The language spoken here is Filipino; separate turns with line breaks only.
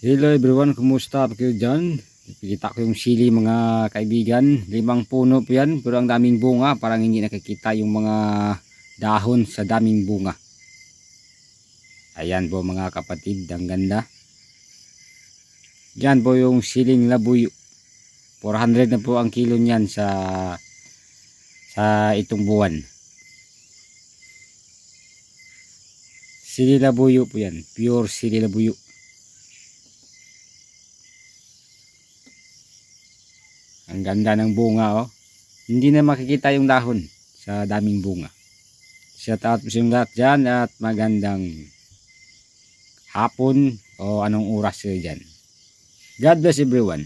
Hello everyone, kumusta pa kayo dyan? Ipikita ko yung sili mga kaibigan. Limang puno po yan, pero ang daming bunga. Parang hindi nakikita yung mga dahon sa daming bunga. Ayan po mga kapatid, ang ganda. Yan po yung siling labuyo. 400 na po ang kilo niyan sa sa itong buwan. Sili labuyo po yan. Pure sili labuyo. Ang ganda ng bunga oh. Hindi na makikita yung dahon sa daming bunga. Shout out po sa lahat dyan at magandang hapon o anong oras kayo dyan. God bless everyone.